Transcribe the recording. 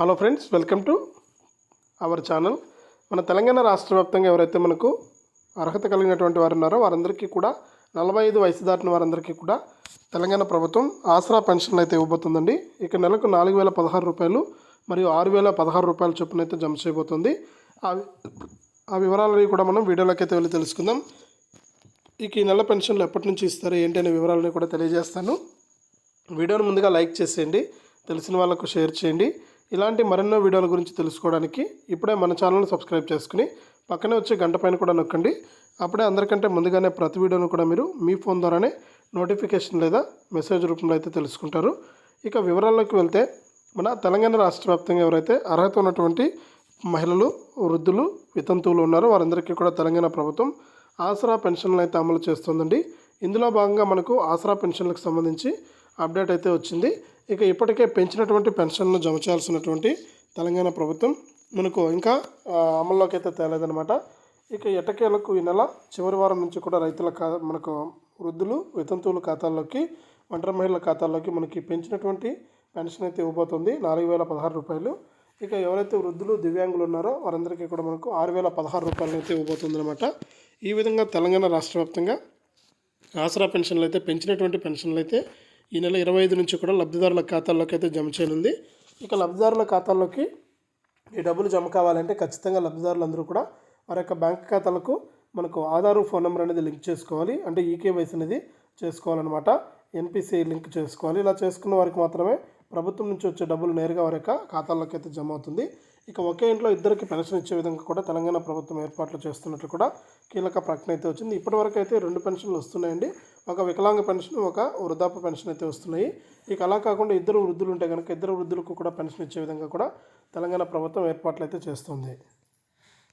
Hello friends welcome to our channel మన తెలంగాణ రాష్ట్ర వ్యాప్తంగా ఎవరైతే మనకు అర్హత కలిగినటువంటి వారు ఉన్నారో వారందరికీ కూడా నలభై ఐదు వయసు దాటిన వారందరికీ కూడా తెలంగాణ ప్రభుత్వం ఆసరా పెన్షన్లు అయితే ఇవ్వబోతుందండి. ఇక నెలకు నాలుగు వేల పదహారు రూపాయలు మరియు ఆరు వేల పదహారు రూపాయల చొప్పున అయితే జమ చేయబోతుంది. ఆ ఆ వివరాలని కూడా మనం వీడియోలోకి అయితే వెళ్ళి తెలుసుకుందాం. ఇక ఈ నెల పెన్షన్లు ఎప్పటి నుంచి ఇస్తారు ఏంటి అనే వివరాలని కూడా తెలియజేస్తాను. వీడియోను ముందుగా లైక్ చేసేయండి తెలిసిన వాళ్ళకు షేర్ చేయండి. ఇలాంటి మరెన్నో వీడియోల గురించి తెలుసుకోవడానికి ఇప్పుడే మన ఛానల్ని సబ్స్క్రైబ్ చేసుకుని పక్కనే వచ్చే గంట పైన కూడా నొక్కండి. అప్పుడే అందరికంటే ముందుగానే ప్రతి వీడియోను కూడా మీరు మీ ఫోన్ ద్వారానే నోటిఫికేషన్ లేదా మెసేజ్ రూపంలో అయితే తెలుసుకుంటారు. ఇక వివరాల్లోకి వెళ్తే మన తెలంగాణ రాష్ట్ర వ్యాప్తంగా ఎవరైతే అర్హత ఉన్నటువంటి మహిళలు వృద్ధులు వితంతువులు ఉన్నారో వారందరికీ కూడా తెలంగాణ ప్రభుత్వం ఆసరా పెన్షన్లు అయితే అమలు చేస్తుందండి. ఇందులో భాగంగా మనకు ఆసరా పెన్షన్లకు సంబంధించి అప్డేట్ అయితే వచ్చింది. ఇక ఇప్పటికే పెంచినటువంటి పెన్షన్ను జమ చేయాల్సినటువంటి తెలంగాణ ప్రభుత్వం మనకు ఇంకా అమల్లోకి అయితే తేలేదనమాట ఇక ఎటకేలకు ఈ నెల చివరి వారం నుంచి కూడా రైతుల ఖా మనకు వృద్ధులు వితంతువుల ఖాతాల్లోకి ఒంటరి మహిళల ఖాతాల్లోకి మనకి పెంచినటువంటి పెన్షన్ అయితే ఇవ్వబోతుంది. నాలుగు వేల పదహారు రూపాయలు. ఇక ఎవరైతే వృద్ధులు దివ్యాంగులు ఉన్నారో వారందరికీ కూడా మనకు ఆరు వేల పదహారు రూపాయలు అయితే ఇవ్వబోతుంది అనమాట ఈ విధంగా తెలంగాణ రాష్ట్ర వ్యాప్తంగా ఆసరా పెన్షన్లు అయితే పెంచినటువంటి పెన్షన్లు అయితే ఈ నెల ఇరవై ఐదు నుంచి కూడా లబ్ధిదారుల ఖాతాల్లోకి అయితే జమ చేయనుంది. ఇక లబ్ధిదారుల ఖాతాల్లోకి ఈ డబ్బులు జమ కావాలంటే ఖచ్చితంగా లబ్ధిదారులందరూ కూడా వారి యొక్క బ్యాంక్ ఖాతాలకు మనకు ఆధారు ఫోన్ నెంబర్ అనేది లింక్ చేసుకోవాలి. అంటే ఈకేవైసీ అనేది చేసుకోవాలన్నమాట. ఎన్పిసిఐ లింక్ చేసుకోవాలి. ఇలా చేసుకున్న వారికి మాత్రమే ప్రభుత్వం నుంచి వచ్చే డబ్బులు నేరుగా వారి యొక్క ఖాతాల్లోకి అయితే జమ అవుతుంది. ఇక ఒకే ఇంట్లో ఇద్దరికి పెన్షన్ ఇచ్చే విధంగా కూడా తెలంగాణ ప్రభుత్వం ఏర్పాట్లు చేస్తున్నట్లు కూడా కీలక ప్రకటన అయితే వచ్చింది. ఇప్పటివరకు అయితే రెండు పెన్షన్లు వస్తున్నాయండి. ఒక వికలాంగ పెన్షన్ ఒక వృద్ధాప్య పెన్షన్ అయితే వస్తున్నాయి. ఇక అలా కాకుండా ఇద్దరు వృద్ధులు ఉంటే కనుక ఇద్దరు వృద్ధులకు కూడా పెన్షన్ ఇచ్చే విధంగా కూడా తెలంగాణ ప్రభుత్వం ఏర్పాట్లు అయితే చేస్తుంది.